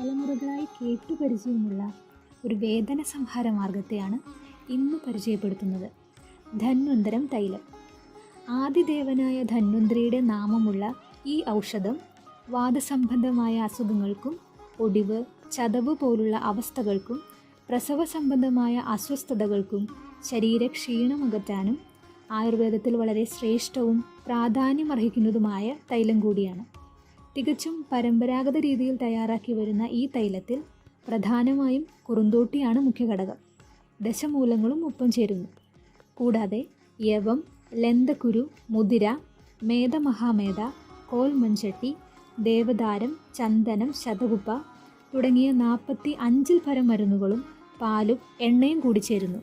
തലമുറകളായി കേട്ടുപരിചയമുള്ള ഒരു വേദന സംഹാര മാർഗത്തെയാണ് ഇന്ന് പരിചയപ്പെടുത്തുന്നത്. ധന്വന്തരം തൈലം. ആദിദേവനായ ധന്വന്തരിയുടെ നാമമുള്ള ഈ ഔഷധം വാദസംബന്ധമായ അസുഖങ്ങൾക്കും ഒടിവ് ചതവ് പോലുള്ള അവസ്ഥകൾക്കും പ്രസവ സംബന്ധമായ അസ്വസ്ഥതകൾക്കും ശരീരക്ഷീണമകറ്റാനും ആയുർവേദത്തിൽ വളരെ ശ്രേഷ്ഠവും പ്രാധാന്യമർഹിക്കുന്നതുമായ തൈലം കൂടിയാണ്. തികച്ചും പരമ്പരാഗത രീതിയിൽ തയ്യാറാക്കി വരുന്ന ഈ തൈലത്തിൽ പ്രധാനമായും കുറുന്തോട്ടിയാണ് മുഖ്യ ഘടകം. ദശമൂലങ്ങളും ഒപ്പം ചേരുന്നു. കൂടാതെ യവം ലന്തക്കുരു മുതിര മേധമഹാമേധ കോൽ മൺചട്ടി ദേവദാരം ചന്ദനം ശതകുപ്പ തുടങ്ങിയ നാൽപ്പത്തി അഞ്ചിൽ പരം മരുന്നുകളും പാലും എണ്ണയും കൂടി ചേരുന്നു.